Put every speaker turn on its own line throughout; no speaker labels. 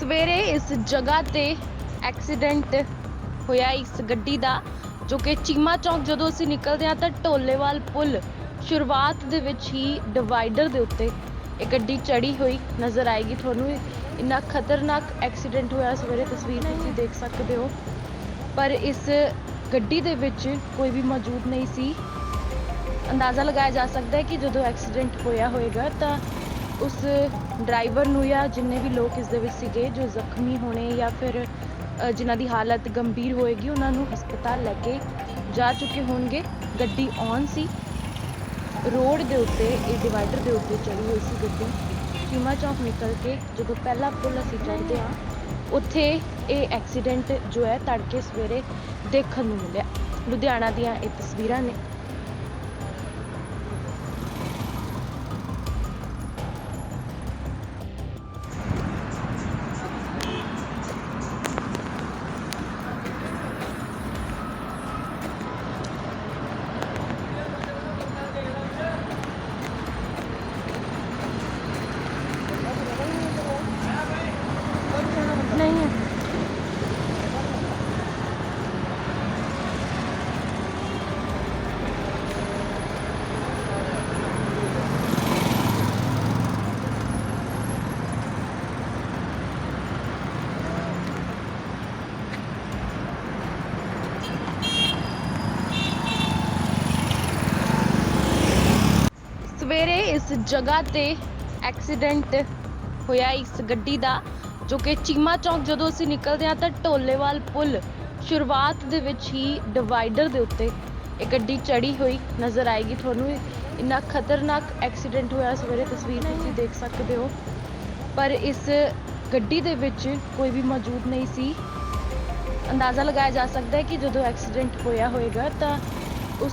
ਸਵੇਰੇ ਇਸ ਜਗ੍ਹਾ ਤੇ ਐਕਸੀਡੈਂਟ ਹੋਇਆ ਇਸ ਗੱਡੀ ਦਾ, ਜੋ ਕਿ ਚੀਮਾ ਚੌਂਕ ਜਦੋਂ ਅਸੀਂ ਨਿਕਲਦੇ ਹਾਂ ਤਾਂ ਢੋਲੇਵਾਲ ਪੁਲ ਸ਼ੁਰੂਆਤ ਦੇ ਵਿੱਚ ਹੀ ਡਿਵਾਈਡਰ ਦੇ ਉੱਤੇ ਇਹ ਗੱਡੀ ਚੜੀ ਹੋਈ ਨਜ਼ਰ ਆਏਗੀ। ਤੁਹਾਨੂੰ ਇੰਨਾ ਖਤਰਨਾਕ ਐਕਸੀਡੈਂਟ ਹੋਇਆ ਸਵੇਰੇ ਤਸਵੀਰ ਤੁਸੀਂ ਦੇਖ ਸਕਦੇ ਹੋ। ਪਰ ਇਸ ਗੱਡੀ ਦੇ ਵਿੱਚ ਕੋਈ ਵੀ ਮੌਜੂਦ ਨਹੀਂ ਸੀ। ਅੰਦਾਜ਼ਾ ਲਗਾਇਆ ਜਾ ਸਕਦਾ ਹੈ ਕਿ ਜਦੋਂ ਐਕਸੀਡੈਂਟ ਹੋਇਆ ਹੋਵੇਗਾ ਤਾਂ ਉਸ ਡਰਾਈਵਰ ਨੂੰ ਜਾਂ ਜਿੰਨੇ ਵੀ ਲੋਕ ਇਸ ਦੇ ਵਿੱਚ ਸੀਗੇ ਜੋ ਜ਼ਖਮੀ ਹੋਣੇ ਜਾਂ ਫਿਰ ਅ, ਜਿਨ੍ਹਾਂ ਦੀ ਹਾਲਤ ਗੰਭੀਰ ਹੋਏਗੀ ਉਹਨਾਂ ਨੂੰ ਹਸਪਤਾਲ ਲੈ ਕੇ ਜਾ ਚੁੱਕੇ ਹੋਣਗੇ। ਗੱਡੀ ਔਨ ਸੀ। ਰੋਡ ਦੇ ਉੱਤੇ ਇਹ ਡਿਵਾਈਡਰ ਦੇ ਉੱਤੇ ਚੜੀ ਹੋਈ ਸੀ ਗੱਡੀ। ਚੀਮਾ ਚੌਂਕ ਨਿਕਲ ਕੇ ਜਦੋਂ ਪਹਿਲਾ ਪੁਲ ਅਸੀਂ ਚੜ੍ਹਦੇ ਹਾਂ ਉੱਥੇ ਇਹ ਐਕਸੀਡੈਂਟ ਜੋ ਹੈ ਤੜਕੇ ਸਵੇਰੇ ਦੇਖਣ ਨੂੰ ਮਿਲਿਆ। ਲੁਧਿਆਣਾ ਦੀਆਂ ਇਹ ਤਸਵੀਰਾਂ ਨੇ ਨਹੀਂ ਹੈ ਸਵੇਰੇ ਇਸ ਜਗ੍ਹਾ ਤੇ ਐਕਸੀਡੈਂਟ ਹੋਇਆ ਇਸ ਗੱਡੀ ਦਾ, ਜੋ ਕਿ ਚੀਮਾ ਚੌਂਕ ਜਦੋਂ ਅਸੀਂ ਨਿਕਲਦੇ ਹਾਂ ਤਾਂ ਢੋਲੇਵਾਲ ਪੁਲ ਸ਼ੁਰੂਆਤ ਦੇ ਵਿੱਚ ਹੀ ਡਿਵਾਈਡਰ ਦੇ ਉੱਤੇ ਇਹ ਗੱਡੀ ਚੜੀ ਹੋਈ ਨਜ਼ਰ ਆਏਗੀ। ਤੁਹਾਨੂੰ ਇੰਨਾ ਖਤਰਨਾਕ ਐਕਸੀਡੈਂਟ ਹੋਇਆ ਸਵੇਰੇ ਤਸਵੀਰ ਤੁਸੀਂ ਦੇਖ ਸਕਦੇ ਹੋ। ਪਰ ਇਸ ਗੱਡੀ ਦੇ ਵਿੱਚ ਕੋਈ ਵੀ ਮੌਜੂਦ ਨਹੀਂ ਸੀ। ਅੰਦਾਜ਼ਾ ਲਗਾਇਆ ਜਾ ਸਕਦਾ ਹੈ ਕਿ ਜਦੋਂ ਐਕਸੀਡੈਂਟ ਹੋਇਆ ਹੋਵੇਗਾ ਤਾਂ ਉਸ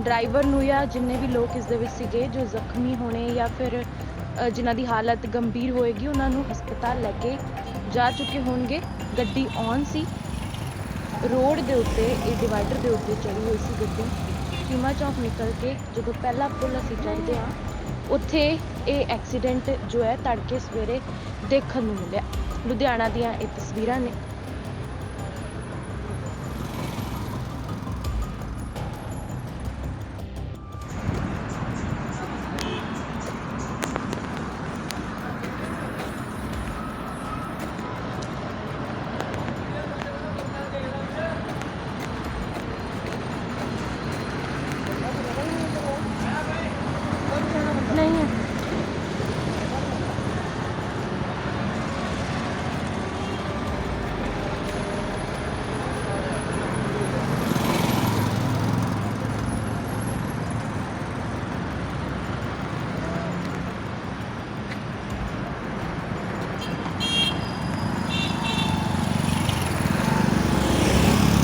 ਡਰਾਈਵਰ ਨੂੰ ਜਾਂ ਜਿੰਨੇ ਵੀ ਲੋਕ ਇਸ ਦੇ ਵਿੱਚ ਸੀਗੇ ਜੋ ਜ਼ਖਮੀ ਹੋਣੇ ਜਾਂ ਫਿਰ ਅ, ਜਿਨ੍ਹਾਂ ਦੀ ਹਾਲਤ ਗੰਭੀਰ ਹੋਏਗੀ ਉਹਨਾਂ ਨੂੰ ਹਸਪਤਾਲ ਲੈ ਕੇ ਜਾ ਚੁੱਕੇ ਹੋਣਗੇ। ਗੱਡੀ ਔਨ ਸੀ। ਰੋਡ ਦੇ ਉੱਤੇ ਇਹ ਡਿਵਾਈਡਰ ਦੇ ਉੱਤੇ ਚੜੀ ਹੋਈ ਸੀ ਗੱਡੀ। ਚੀਮਾ ਚੌਂਕ ਨਿਕਲ ਕੇ ਜਦੋਂ ਪਹਿਲਾ ਪੁਲ ਅਸੀਂ ਜਾਂਦੇ ਹਾਂ ਉੱਥੇ ਇਹ ਐਕਸੀਡੈਂਟ ਜੋ ਹੈ ਤੜਕੇ ਸਵੇਰੇ ਦੇਖਣ ਨੂੰ ਮਿਲਿਆ। ਲੁਧਿਆਣਾ ਦੀਆਂ ਇਹ ਤਸਵੀਰਾਂ ਨੇ।